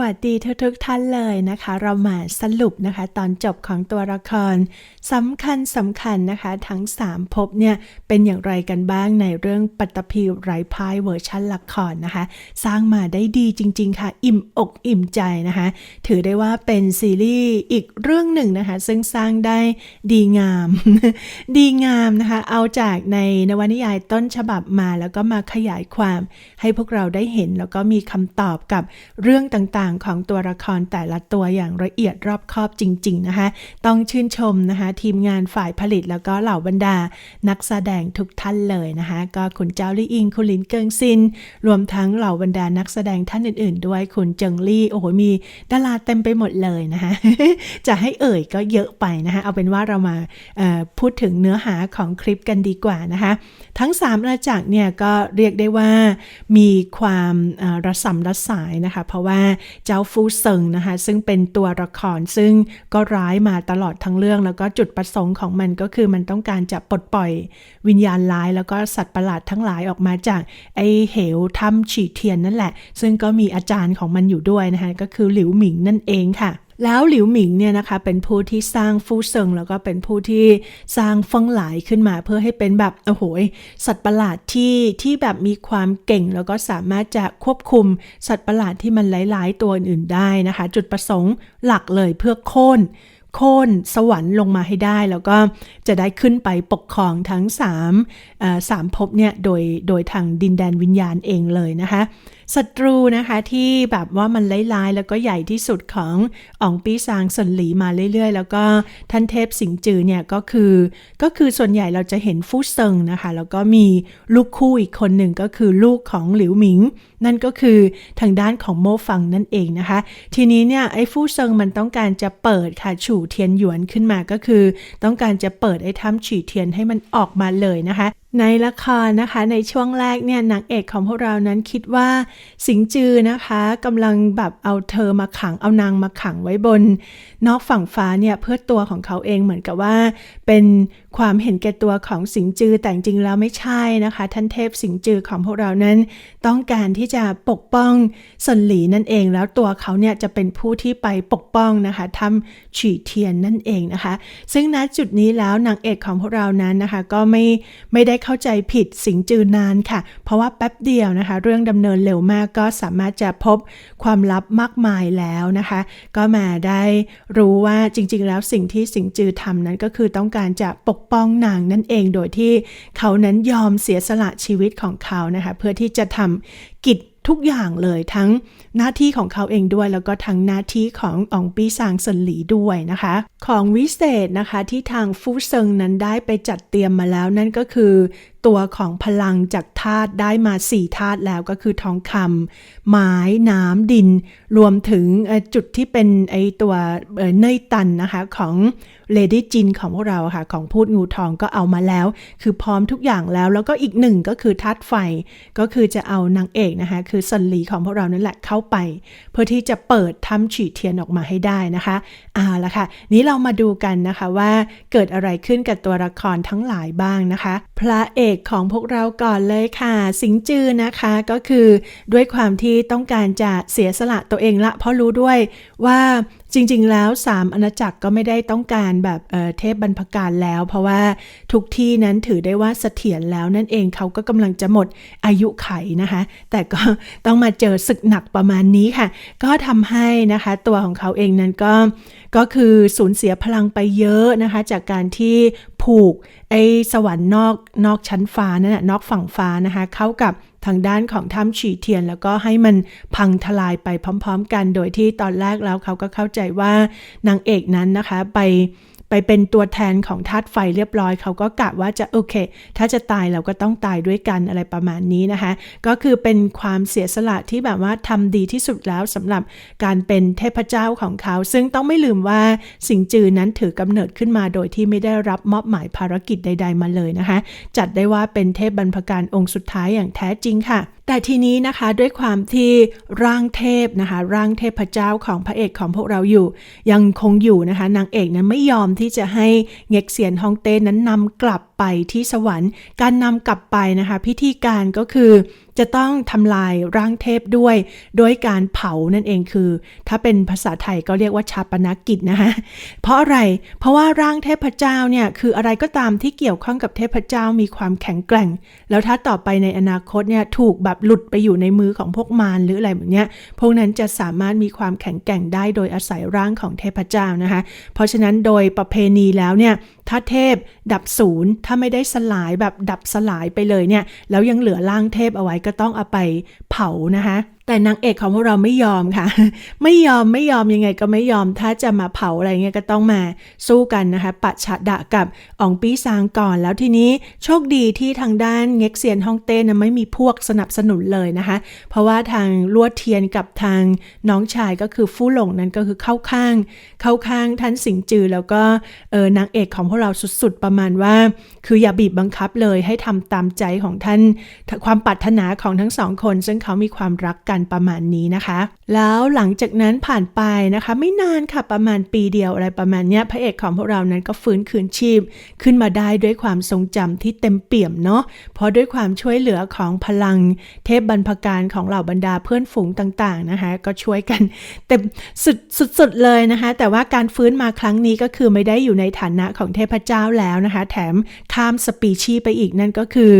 วัสดีทุกๆท่านเลยนะคะ เรามาสรุปนะคะ ตอนจบของตัวละครสำคัญสำคัญนะคะ ทั้ง 3ภพเนี่ยเป็นอย่างไรกันบ้างในเรื่องปัตตภีไร้พายเวอร์ชันละครนะคะ สร้างมาได้ดีจริง ๆ ค่ะ อิ่มอกอิ่มใจนะคะ ถือได้ว่าเป็นซีรีส์อีกเรื่องหนึ่งนะคะ ซึ่งสร้างได้ดีงาม ดีงามนะคะ เอาจากในนวนิยายต้นฉบับมาแล้วก็มาขยายความให้พวกเราได้เห็นแล้วก็มีคำตอบกับเรื่องต่างๆ ของตัวละครแต่ละตัวอย่างละเอียดรอบคอบจริง ๆ นะคะ ต้องชื่นชมนะคะ ทีมงานฝ่ายผลิตแล้วก็เหล่าบรรดา นักแสดงทุกท่านเลยนะคะ ก็คุณเจ้าลี่อิง คุณลินเกิงซิน รวมทั้งเหล่าบรรดานักแสดงท่านอื่น ๆ ด้วยคุณเจิงลี่โอ้โหมีดาราเต็มไปหมดเลยนะคะจะให้เอ่ยก็เยอะไปนะคะเอาเป็นว่าเรามาพูดถึงเนื้อหาของคลิปกันดีกว่านะคะ ทั้ง3อาณาจักรเนี่ยก็เรียกได้ว่ามีความระสำระสายนะคะ เพราะว่าเจ้าฟูเซิงนะคะซึ่งเป็นตัวละครซึ่งก็ร้ายมาตลอดทั้งเรื่อง แล้วก็จุดประสงค์ของมันก็คือมันต้องการจะปลดปล่อยวิญญาณร้าย แล้วก็สัตว์ประหลาดทั้งหลายออกมาจากไอเหวถ้ำฉีเทียนนั่นแหละ ซึ่งก็มีอาจารย์ของมันอยู่ด้วยนะคะก็คือหลิวหมิงนั่นเองค่ะ แล้วหลิวหมิงเนี่ยนะคะเป็นผู้ที่สร้างฟูเซิงแล้วก็เป็นผู้ที่สร้างฟงหลายขึ้นมาเพื่อให้เป็นแบบโอ้โหสัตว์ประหลาดที่ที่แบบมีความเก่ง แล้วก็สามารถจะควบคุมสัตว์ประหลาดที่มันหลาย ๆ ตัวอื่นๆได้นะคะ จุดประสงค์หลักเลยเพื่อโค่นโค่นสวรรค์ลงมาให้ได้ แล้วก็จะได้ขึ้นไปปกครองทั้ง3เอ่อสามภพเนี่ยโดยโดยทางดินแดนวิญญาณเองเลยนะคะ ศัตรูนะคะที่แบบว่ามันร้ายๆ แล้วก็ใหญ่ที่สุดของอองปีซางสนหลีมาเรื่อยๆ แล้วก็ท่านเทพสิงจือเนี่ยก็คือ ก็คือส่วนใหญ่เราจะเห็นฟู่เซิงนะคะ แล้วก็มีลูกคู่อีกคนหนึ่งก็คือลูกของหลิวหมิง นั่นก็คือทางด้านของโมฟังนั่นเองนะคะ ทีนี้เนี่ยไอ้ฟู่เซิงมันต้องการจะเปิดค่ะฉู่เทียนหยวนขึ้นมาก็คือ ต้องการจะเปิดไอ้ถ้ำฉี่เทียนให้มันออกมาเลยนะคะ ในละครนะคะในช่วงแรกเนี่ยนางเอกของพวกเรานั้นคิดว่าสิงจือนะคะกำลังแบบเอาเธอมาขังเอานางมาขังไว้บน นอกฝั่งฟ้าเนี่ยเพื่อตัวของเขาเองเหมือนกับว่าเป็นความเห็นแก่ตัวของสิงจือแต่จริงแล้วไม่ใช่นะคะ ท่านเทพสิงจือของพวกเรานั้น ต้องการที่จะปกป้องสนหลีนั่นเอง แล้วตัวเขาเนี่ยจะเป็นผู้ที่ไปปกป้องนะคะทำฉีเทียนนั่นเองนะคะ ซึ่งณจุดนี้แล้วนางเอกของพวกเรานั้นนะคะ ก็ไม่ไม่ได้เข้าใจผิดสิงจือนานค่ะ เพราะว่าแป๊บเดียวนะคะ เรื่องดำเนินเร็วมากก็สามารถจะพบความลับมากมายแล้วนะคะ ก็มาได้รู้ว่าจริง ๆ แล้วสิ่งที่สิงจือทำนั้นก็คือต้องการจะปกป้องนางนั่นเองโดยที่เขานั้นยอมเสียสละชีวิตของเขานะคะเพื่อที่จะทำกิจทุกอย่างเลยทั้งหน้าที่ของเขาเองด้วย แล้วก็ทั้งหน้าที่ของอองปีซางสนหลีด้วยนะคะ ของวิเศษนะคะที่ทางฟูเซิงนั้นได้ไปจัดเตรียมมาแล้วนั่นก็คือ ตัวของพลังจากธาตุได้มา4ธาตุแล้วก็คือทองคำไม้น้ำดิน รวมถึงจุดที่เป็นไอตัวเนยตันนะคะของเลดี้จินของพวกเราค่ะ ของพูดงูทองก็เอามาแล้ว คือพร้อมทุกอย่างแล้ว แล้วก็อีกหนึ่งก็คือธาตุไฟ ก็คือจะเอานางเอกนะคะ คือสันหลีของพวกเรานั่นแหละเข้าไป เพื่อที่จะเปิดถ้ำฉีดเทียนออกมาให้ได้นะคะเอาละค่ะ นี้เรามาดูกันนะคะว่าเกิดอะไรขึ้นกับตัวละครทั้งหลายบ้างนะคะ พระเอกของพวกเราก่อนเลยค่ะ สิงจือนะคะก็คือด้วยความที่ต้องการจะเสียสละตัวเองละ เพราะรู้ด้วยว่า จริง ๆ แล้ว3อาณาจักรก็ไม่ได้ต้องการแบบเเทพบรรพการแล้ว เพราะว่าทุกที่นั้นถือได้ว่าเสถียรแล้วนั่นเองเขาก็กำลังจะหมดอายุไขนะคะ แต่ก็ต้องมาเจอศึกหนักประมาณนี้ค่ะ ก็ทำให้นะคะตัวของเขาเองนั้นก็ก็คือสูญเสียพลังไปเยอะนะคะ จากการที่ผูกไอ้สวรรค์นอกนอกชั้นฟ้านั่นนะนอกฝั่งฟ้านะคะ เข้ากับทางด้านของถ้ำฉีเทียน แล้วก็ให้มันพังทลายไปพร้อม ๆ กัน โดยที่ตอนแรกแล้วเขาก็เข้าใจว่านางเอกนั้นนะคะไป ไปเป็นตัวแทนของธาตุไฟเรียบร้อย เขาก็กะว่าจะโอเค ถ้าจะตายเราก็ต้องตายด้วยกันอะไรประมาณนี้นะคะ ก็คือเป็นความเสียสละที่แบบว่าทำดีที่สุดแล้วสำหรับการเป็นเทพเจ้าของเขา ซึ่งต้องไม่ลืมว่าสิงจือนั้นถือกำเนิดขึ้นมาโดยที่ไม่ได้รับมอบหมายภารกิจใด ๆมาเลยนะคะ จัดได้ว่าเป็นเทพบรรพการองค์สุดท้ายอย่างแท้จริงค่ะ แต่ทีนี้นะคะด้วยความที่ร่างเทพนะคะ ร่างเทพเจ้าของพระเอกของพวกเราอยู่ ยังคงอยู่นะคะ นางเอกนั้นไม่ยอมที่จะให้เง็กเซียนฮองเต้นั้นนำกลับ ไปที่สวรรค์ การนำกลับไปนะคะ พิธีการก็คือจะต้องทำลายร่างเทพด้วย โดยการเผานั่นเองคือ ถ้าเป็นภาษาไทยก็เรียกว่าชาปนกิจนะคะเพราะอะไรเพราะว่าร่างเทพเจ้าเนี่ยคืออะไรก็ตามที่เกี่ยวข้องกับเทพเจ้ามีความแข็งแกร่ง แล้วถ้าต่อไปในอนาคตเนี่ยถูกแบบหลุดไปอยู่ในมือของพวกมารหรืออะไรแบบเนี้ยพวกนั้นจะสามารถมีความแข็งแกร่งได้โดยอาศัยร่างของเทพเจ้านะคะ เพราะฉะนั้นโดยประเพณีแล้วเนี่ย ถ้าเทพดับศูนย์ถ้าไม่ได้สลายแบบดับสลายไปเลยเนี่ย แล้วยังเหลือร่างเทพเอาไว้ก็ต้องเอาไปเผานะคะแต่นางเอกของพวกเราไม่ยอมค่ะ ไม่ยอมไม่ยอมยังไงก็ไม่ยอม ถ้าจะมาเผาอะไรเงี้ยก็ต้องมาสู้กันนะคะปัดฉะดะกับอองปี้ซางก่อน แล้วทีนี้โชคดีที่ทางด้านเง็กเซียนฮ่องเต้นะไม่มีพวกสนับสนุนเลยนะคะ เพราะว่าทางลวดเทียนกับทางน้องชายก็คือฟู่หลงนั้นก็คือเข้าข้าง เข้าข้างท่านสิงจือแล้วก็เออนางเอกของพวกเราสุดๆประมาณว่า คืออย่าบีบบังคับเลยให้ทำตามใจของท่านความปรารถนาของทั้งสองคน ซึ่งเขามีความรักกันประมาณนี้นะคะ แล้วหลังจากนั้นผ่านไปนะคะ ไม่นานค่ะประมาณปีเดียวอะไรประมาณเนี้ยพระเอกของพวกเรานั้นก็ฟื้นคืนชีพ ขึ้นมาได้ด้วยความทรงจำที่เต็มเปี่ยมเนาะเพราะด้วยความช่วยเหลือของพลังเทพบรรพการของเหล่าบรรดาเพื่อนฝูงต่างๆนะคะ ก็ช่วยกันเต็มสุดสุดๆเลยนะคะ แต่ว่าการฟื้นมาครั้งนี้ก็คือไม่ได้อยู่ในฐานะของเทพเจ้าแล้วนะคะ แถมข้ามสปีชีไปอีกนั่นก็คือ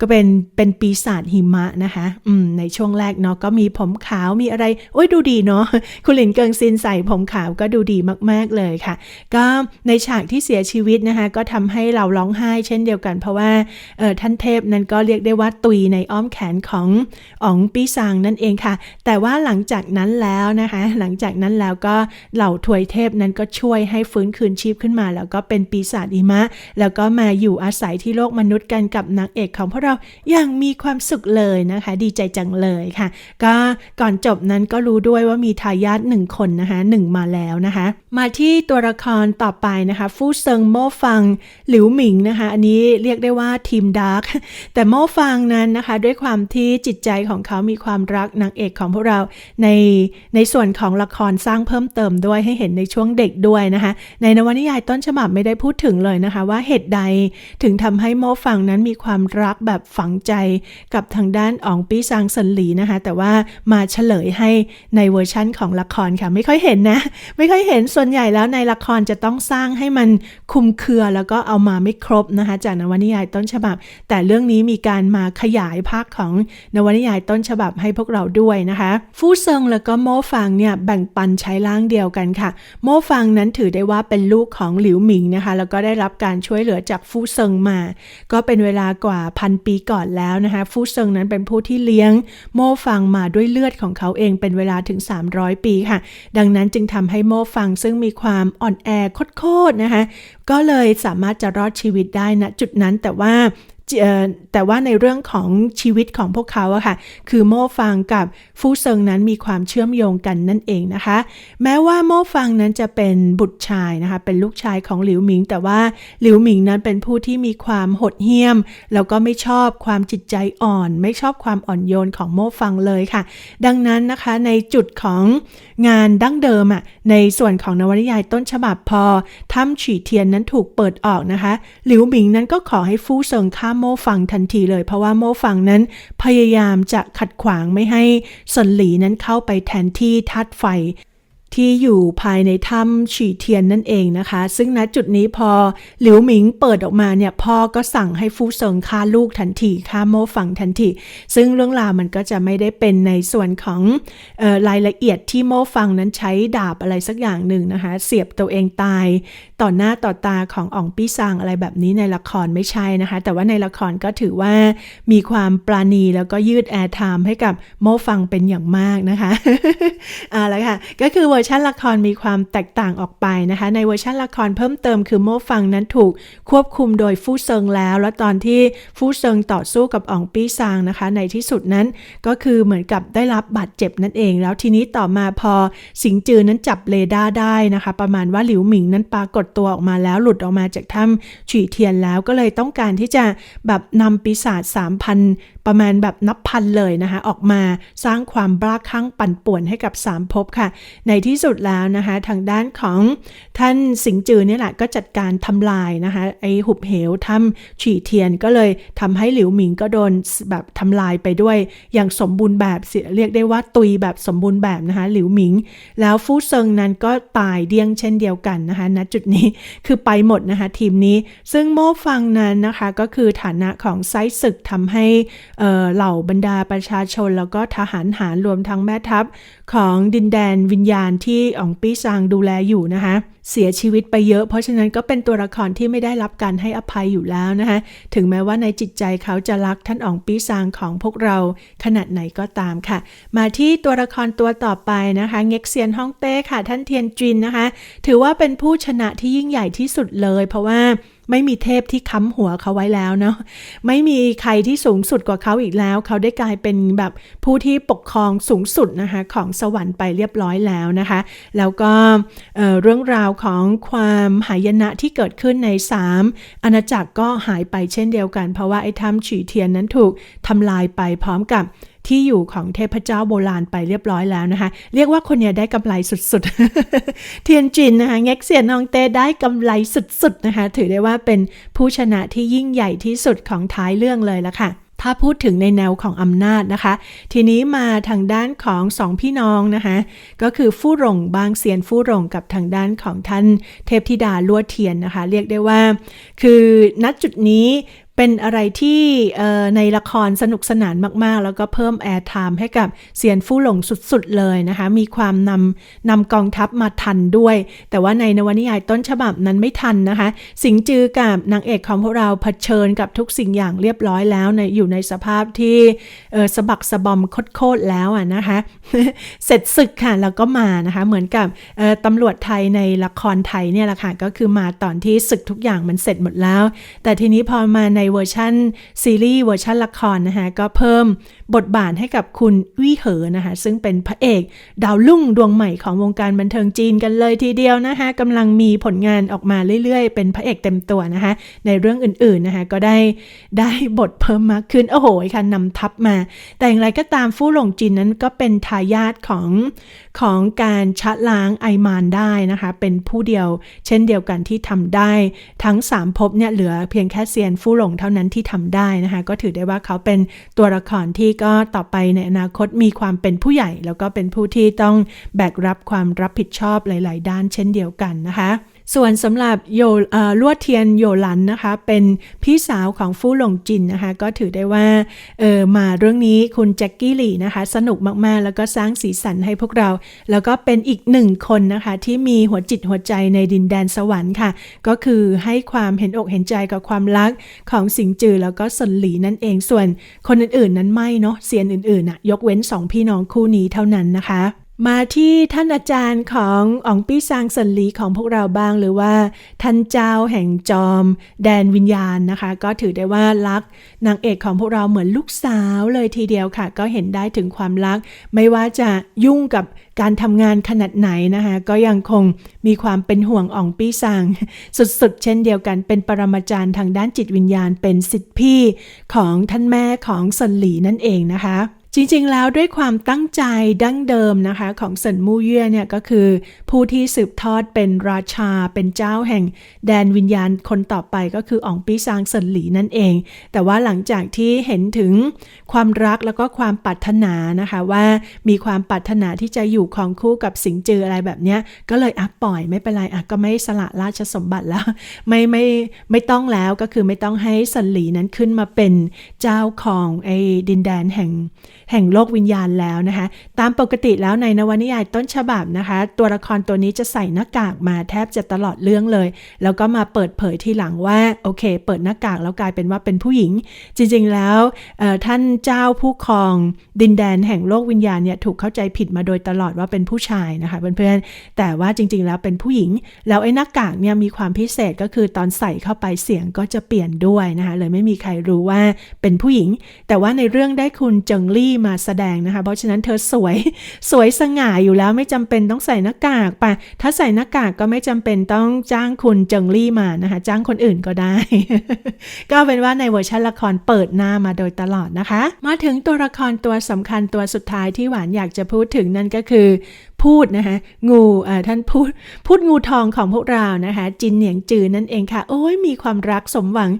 ก็เป็นเป็นปีศาจหิมะนะคะอืมในช่วงแรกเนาะก็มีมีผมขาวมีอะไรโอ้ยดูดีเนาะคุณหลินเกิงซินใส่ผมขาวก็ดูดีมาก ๆ เลยค่ะ ก็ในฉากที่เสียชีวิตนะคะ ก็ทำให้เราร้องไห้เช่นเดียวกัน เพราะว่าเออท่านเทพนั้นก็เรียกได้ว่าตุยในอ้อมแขนของอ๋องปีซางนั่นเองค่ะ แต่ว่าหลังจากนั้นแล้วนะคะ หลังจากนั้นแล้วก็เหล่าถวยเทพนั้นก็ช่วยให้ฟื้นคืนชีพขึ้นมา แล้วก็เป็นปีศาจหิมะ แล้วก็มาอยู่อาศัยที่โลกมนุษย์กันกับนางเอกของพวกเราอย่างมีความสุขเลยนะคะ ดีใจจังเลยค่ะ ก็ก่อนจบนั้นก็รู้ด้วยว่ามีทายาทหนึ่งคนนะคะหนึ่งมาแล้วนะคะ มาที่ตัวละครต่อไปนะคะ ฟู่เซิงโมฟังหลิวหมิงนะคะ อันนี้เรียกได้ว่าทีมดาร์กแต่โมฟังนั้นนะคะ ด้วยความที่จิตใจของเขามีความรักนางเอกของพวกเราในในส่วนของละครสร้างเพิ่มเติมด้วยให้เห็นในช่วงเด็กด้วยนะคะ ในนวนิยายต้นฉบับไม่ได้พูดถึงเลยนะคะ ว่าเหตุใดถึงทำให้โมฟังนั้นมีความรักแบบฝังใจกับทางด้านอองปี้ซางเซินหลีนะคะ แต่ว่ามาเฉลยให้ในเวอร์ชั่นของละครค่ะ ไม่ค่อยเห็นนะ ไม่ค่อยเห็นส่วนใหญ่แล้วในละครจะต้องสร้างให้มันคุมเครือแล้วก็เอามาไม่ครบนะคะ จากนวนิยายต้นฉบับ แต่เรื่องนี้มีการมาขยายภาคของนวนิยายต้นฉบับให้พวกเราด้วยนะคะฟู่เซิงแล้วก็โมฟังเนี่ยแบ่งปันใช้ร่างเดียวกันค่ะ โมฟังนั้นถือได้ว่าเป็นลูกของหลิวหมิงนะคะ แล้วก็ได้รับการช่วยเหลือจากฟู่เซิงมา ก็เป็นเวลากว่าพันปีก่อนแล้วนะคะ ฟู่เซิงนั้นเป็นผู้ที่เลี้ยงโมฟังมาด้วยเลือดของเขาเองเป็นเวลาถึง 300 ปีค่ะ ดังนั้นจึงทำให้โมฟังซึ่งมีความอ่อนแอโคตรๆนะคะ ก็เลยสามารถจะรอดชีวิตได้นะจุดนั้นแต่ว่า แต่ว่าในเรื่องของชีวิตของพวกเขาอะค่ะ คือโม่ฟังกับฟู่เซิงนั้นมีความเชื่อมโยงกันนั่นเองนะคะ แม้ว่าโม่ฟังนั้นจะเป็นบุตรชายนะคะ เป็นลูกชายของหลิวหมิง แต่ว่าหลิวหมิงนั้นเป็นผู้ที่มีความหดเหี้ยม แล้วก็ไม่ชอบความจิตใจอ่อน ไม่ชอบความอ่อนโยนของโม่ฟังเลยค่ะ ดังนั้นนะคะในจุดของงานดั้งเดิมอะในส่วนของนวนิยายต้นฉบับพอถ้ำฉีเทียนนั้นถูกเปิดออกนะคะ หลิวหมิงนั้นก็ขอให้ฟู่เซิงฆ่ามโม่ฟังทันทีเลย เพราะว่าโม่ฟังนั้นพยายามจะขัดขวางไม่ให้สนหลีนั้นเข้าไปแทนที่ธาตุไฟ ที่อยู่ภายในถ้ำฉีเทียนนั่นเองนะคะ ซึ่งณจุดนี้พอหลิวหมิงเปิดออกมาเนี่ยพ่อก็สั่งให้ฟูเซิงฆ่าลูกทันทีฆ่าโม่ฝังทันที ซึ่งเรื่องราวมันก็จะไม่ได้เป็นในส่วนของออรายละเอียดที่โม่ฟังนั้นใช้ดาบอะไรสักอย่างหนึ่งนะคะ เสียบตัวเองตาย ต่อหน้าต่อตาของอ่องปี้ซางอะไรแบบนี้ในละครไม่ใช่นะคะ แต่ว่าในละครก็ถือว่ามีความปราณีแล้วก็ยืดแอร์ไทม์ให้กับโม่ฟังเป็นอย่างมากนะคะอ่าแล้วค่ะก็คืออร์ชันละครมีความแตกต่างออกไปนะคะ ในเวอร์ชันละครเพิ่มเติมคือโม่ฟังนั้นถูกควบคุมโดยฟู่เซิงแล้ว แล้วตอนที่ฟู่เซิงต่อสู้กับอองปี้ซางนะคะ ในที่สุดนั้นก็คือเหมือนกับได้รับบาดเจ็บนั่นเอง แล้วทีนี้ต่อมาพอสิงจือนั้นจับเรดาได้นะคะ ประมาณว่าหลิวหมิงนั้นปรากฏตัวออกมาแล้วหลุดออกมาจากถ้ำฉีเทียนแล้วก็เลยต้องการที่จะแบบนำปีศาจ3,000 ประมาณแบบนับพันเลยนะคะ ออกมาสร้างความบ้าคลั่งปั่นป่วนให้กับสามภพค่ะ ในที่สุดแล้วนะคะ ทางด้านของท่านสิงจือเนี่ยแหละก็จัดการทำลายนะคะไอหุบเหวถ้ำฉีเทียนก็เลยทำให้หลิวหมิงก็โดนแบบทำลายไปด้วย อย่างสมบูรณ์แบบเสียเรียกได้ว่าตุยแบบสมบูรณ์แบบนะคะหลิวหมิง แล้วฟู่เซิงนั้นก็ตายเดียงเช่นเดียวกันนะคะณจุดนี้คือไปหมดนะคะทีมนี้ซึ่งโม่ฟังนั้นนะคะก็คือฐานะของไซศึกทำให้เหล่าบรรดาประชาชน แล้วก็ทหารหารรวมทั้งแม่ทัพ ของดินแดนวิญญาณที่อองปี้ซางดูแลอยู่นะคะเสียชีวิตไปเยอะ เพราะฉะนั้นก็เป็นตัวละครที่ไม่ได้รับการให้อภัยอยู่แล้วนะคะถึงแม้ว่าในจิตใจเขาจะรักท่านอองปี้ซางของพวกเราขนาดไหนก็ตามค่ะ มาที่ตัวละครตัวต่อไปนะคะเง็กเซียนฮ่องเต้ค่ะ ท่านเทียนจินนะคะ ถือว่าเป็นผู้ชนะที่ยิ่งใหญ่ที่สุดเลย เพราะว่า ไม่มีเทพที่ค้ำหัวเขาไว้แล้วเนาะไม่มีใครที่สูงสุดกว่าเขาอีกแล้ว เขาได้กลายเป็นแบบผู้ที่ปกครองสูงสุดนะคะของสวรรค์ไปเรียบร้อยแล้วนะคะ แล้วก็เเรื่องราวของความหายนะที่เกิดขึ้นใน 3 อาณาจักรก็หายไปเช่นเดียวกัน เพราะว่าไอ้ถ้ำฉีเทียนนั้นถูกทำลายไปพร้อมกับ ที่อยู่ของเทพเจ้าโบราณไปเรียบร้อยแล้วนะคะ เรียกว่าคนเนี้ยได้กำไรสุดๆ เทียนจินนะคะเง็กเซียนนองเต้ได้กำไรสุดๆนะคะ ถือได้ว่าเป็นผู้ชนะที่ยิ่งใหญ่ที่สุดของท้ายเรื่องเลยละค่ะถ้าพูดถึงในแนวของอำนาจนะคะ ทีนี้มาทางด้านของสองพี่น้องนะคะ ก็คือฟู่หลงบางเซียนฟู่หลงกับทางด้านของท่านเทพธิดาลวดเทียนนะคะ เรียกได้ว่า คือณจุดนี้ เป็นอะไรที่ในละครสนุกสนานมากๆ แล้วก็เพิ่มแอร์ไทม์ให้กับเซียนฟู่หลงสุดๆเลยนะคะ มีความนำนำกองทัพมาทันด้วย แต่ว่าในนวนิยายต้นฉบับนั้นไม่ทันนะคะ สิงจือกับนางเอกของพวกเราเผชิญกับทุกสิ่งอย่างเรียบร้อยแล้วในอยู่ในสภาพที่สะบักสะบอมโคตรแล้วอะนะคะ เสร็จศึกค่ะแล้วก็มานะคะ เหมือนกับตำรวจไทยในละครไทยเนี่ยแหละค่ะก็คือมาตอนที่ศึกทุกอย่างมันเสร็จหมดแล้ว แต่ทีนี้พอมาในเวอร์ชันซีรีส์เวอร์ชันละครนะคะก็เพิ่มบทบาทให้กับคุณวี่เหอนะคะซึ่งเป็นพระเอกดาวลุ่งดวงใหม่ของวงการบันเทิงจีนกันเลยทีเดียวนะคะกำลังมีผลงานออกมาเรื่อยๆ เป็นพระเอกเต็มตัวนะคะในเรื่องอื่นๆนะคะก็ได้ได้บทเพิ่มมากขึ้นโอ้โหค่ะนำทัพมา แต่อย่างไรก็ตามฟู่หลงจีนนั้นก็เป็นทายาทของของการชะล้างไอมานได้นะคะเป็นผู้เดียว เช่นเดียวกันที่ทำได้ทั้ง 3ภพเนี่ยเหลือเพียงแค่เซียนฟู่หลงเท่านั้นที่ทำได้นะคะ ก็ถือได้ว่าเขาเป็นตัวละครที่ก็ต่อไปในอนาคตมีความเป็นผู้ใหญ่ แล้วก็เป็นผู้ที่ต้องแบกรับความรับผิดชอบหลาย ๆ ด้านเช่นเดียวกันนะคะ ส่วนสำหรับโยลวดเทียนโยหลันนะคะ เป็นพี่สาวของฟู่หลงจินนะคะ ก็ถือได้ว่าเออมาเรื่องนี้คุณแจ็คกี้หลี่นะคะ สนุกมากๆ แล้วก็สร้างสีสันให้พวกเรา แล้วก็เป็นอีกหนึ่งคนนะคะ ที่มีหัวจิตหัวใจในดินแดนสวรรค์ค่ะ ก็คือให้ความเห็นอกเห็นใจกับความรักของสิงจือแล้วก็สนหลีนั่นเองส่วนคนอื่นๆนั้นไม่เนาะเซียนอื่นๆน่ะยกเว้นสองพี่น้องคู่นี้เท่านั้นนะคะ มาที่ท่านอาจารย์ของอองปี้ซางสันลีของพวกเราบ้างหรือว่า ท่านเจ้าแห่งจอม แดนวิญญาณนะคะ ก็ถือได้ว่ารักนางเอกของพวกเราเหมือนลูกสาวเลยทีเดียวค่ะ ก็เห็นได้ถึงความรัก ไม่ว่าจะยุ่งกับการทำงานขนาดไหนนะคะ ก็ยังคงมีความเป็นห่วงอ่องปี้ซางสุดๆ เช่นเดียวกันเป็นปรมาจารย์ทางด้านจิตวิญญาณเป็นสิทธิพี่ของท่านแม่ของสันหลีนั่นเองนะคะ จริงๆ แล้วด้วยความตั้งใจดั้งเดิมนะคะของเซินมู่เย่เนี่ยก็คือ ผู้ที่สืบทอดเป็นราชาเป็นเจ้าแห่ง แดนวิญญาณคนต่อไปก็คืออองปีซางเซินหลีนั่นเอง แต่ว่าหลังจากที่เห็นถึงความรักแล้วก็ความปรารถนานะคะว่ามีความปรารถนาที่จะอยู่ของคู่กับสิงจืออะไรแบบเนี้ยก็เลยอะปล่อยไม่เป็นไรอะก็ไม่สละราชสมบัติแล้ว ไม่ไม่ไม่ต้องแล้วก็คือไม่ต้องให้สันหลีนั้นขึ้นมาเป็นเจ้าของไอ้ดินแดนแห่งแห่งโลกวิญญาณแล้วนะคะ ตามปกติแล้วในนวนิยายต้นฉบับนะคะ ตัวละครตัวนี้จะใส่หน้ากากมาแทบจะตลอดเรื่องเลย แล้วก็มาเปิดเผยทีหลังว่าโอเค เปิดหน้ากากแล้วกลายเป็นว่าเป็นผู้หญิง จริงๆแล้วท่านเจ้าผู้ครองดินแดนแห่งโลกวิญญาณเนี่ยถูกเข้าใจผิดมาโดยตลอดว่าเป็นผู้ชายนะคะเพื่อนๆแต่ว่าจริง ๆ แล้วเป็นผู้หญิง แล้วไอ้หน้ากากเนี่ยมีความพิเศษก็คือตอนใส่เข้าไปเสียงก็จะเปลี่ยนด้วยนะคะเลยไม่มีใครรู้ว่าเป็นผู้หญิง แต่ว่าในเรื่องได้คุณเจิงลี่มาแสดงนะคะ เพราะฉะนั้นเธอสวยสวยสง่าอยู่แล้วไม่จำเป็นต้องใส่หน้ากากไปถ้าใส่หน้ากากก็ไม่จำเป็นต้องจ้างคุณเจิงลี่มานะคะ จ้างคนอื่นก็ได้ ก็เอาเป็นว่าในเวอร์ชันละครเปิดหน้ามาโดยตลอดนะคะ มาถึงตัวละครตัวสำคัญตัวสุดท้ายที่หวานอยากจะพูดถึงนั่นก็คือ พูดนะคะงูอ่าท่านพูดพูดงูทองของพวกเรานะคะจินเหนียงจือนั่นเองค่ะ โอ้ยมีความรักสมหวัง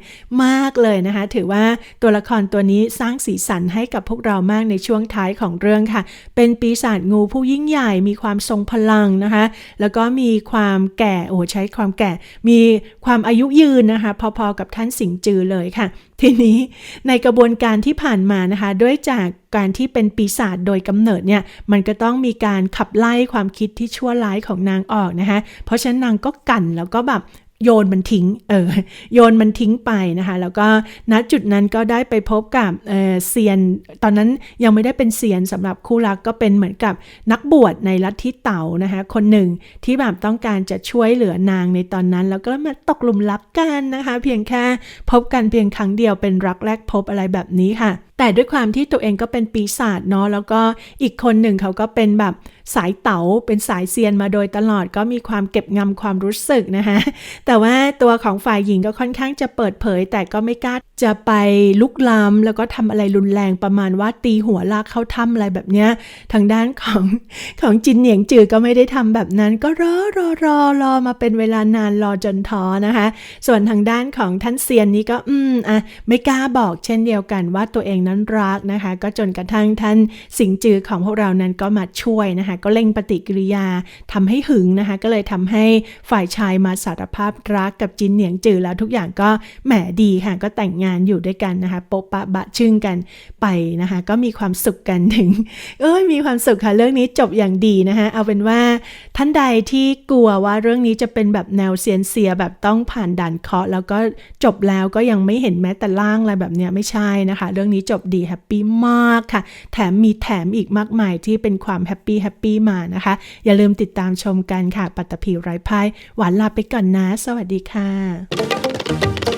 มากเลยนะคะ ถือว่าตัวละครตัวนี้สร้างสีสันให้กับพวกเรามากในช่วงท้ายของเรื่องค่ะ เป็นปีศาจงูผู้ยิ่งใหญ่มีความทรงพลังนะคะ แล้วก็มีความแก่โอ้ใช้ความแก่ มีความอายุยืนนะคะ พอๆกับท่านสิงจือเลยค่ะ ทีนี้ในกระบวนการที่ผ่านมานะคะ ด้วยจากการที่เป็นปีศาจโดยกำเนิดเนี่ย มันก็ต้องมีการขับไล่ความคิดที่ชั่วร้ายของนางออกนะคะ เพราะฉะนั้นนางก็กันแล้วก็แบบ โยนมันทิ้ง เออ โยนมันทิ้งไปนะคะ แล้วก็ณจุดนั้นก็ได้ไปพบกับเออเซียน ตอนนั้นยังไม่ได้เป็นเซียนสำหรับคู่รักก็เป็นเหมือนกับนักบวชในลัทธิเต๋านะคะ คนหนึ่งที่แบบต้องการจะช่วยเหลือนางในตอนนั้น แล้วก็มาตกหลุมรักกันนะคะ เพียงแค่พบกันเพียงครั้งเดียวเป็นรักแรกพบอะไรแบบนี้ค่ะ แต่ด้วยความที่ตัวเองก็เป็นปีศาจเนาะแล้วก็อีกคนหนึ่งเขาก็เป็นแบบสายเต๋าเป็นสายเซียนมาโดยตลอดก็มีความเก็บงำความรู้สึกนะคะแต่ว่าตัวของฝ่ายหญิงก็ค่อนข้างจะเปิดเผย แต่ก็ไม่กล้าจะไปลุกล้ำแล้วก็ทำอะไรรุนแรงประมาณว่าตีหัวลากเข้าถ้ำอะไรแบบเนี้ยทางด้านของของจินเหนียงจือก็ไม่ได้ทำแบบนั้น ก็รอรอรอรอมาเป็นเวลานานรอจนท้อนะคะ ส่วนทางด้านของท่านเซียนนี้ก็อืมอะไม่กล้าบอกเช่นเดียวกันว่าตัวเองนั้นรักนะคะ ก็จนกระทั่งท่านสิงจือของพวกเรานั้นก็มาช่วยนะคะ ก็เร่งปฏิกิริยาทำให้หึงนะคะ ก็เลยทำให้ฝ่ายชายมาสารภาพรักกับจินเหนียงจือแล้วทุกอย่างก็แหมดีค่ะ ก็แต่งงานอยู่ด้วยกันนะคะโปะปะบะชึ่งกันไปนะคะ ก็มีความสุขกันถึง เอ้ยมีความสุขค่ะเรื่องนี้จบอย่างดีนะคะ เอาเป็นว่าท่านใดที่กลัวว่าเรื่องนี้จะเป็นแบบแนวเซียนเซียแบบต้องผ่านด่านเคาะแล้วก็จบแล้วก็ยังไม่เห็นแม้แต่ล่างอะไรแบบเนี้ยไม่ใช่นะคะ เรื่องนี้จบดีแฮปปี้มากค่ะ แถมมีแถมอีกมากมายที่เป็นความแฮปปี้แฮปปี้มานะคะ อย่าลืมติดตามชมกันค่ะ ปัตตภีไร้พ่ายหวานลาไปก่อนนะ สวัสดีค่ะ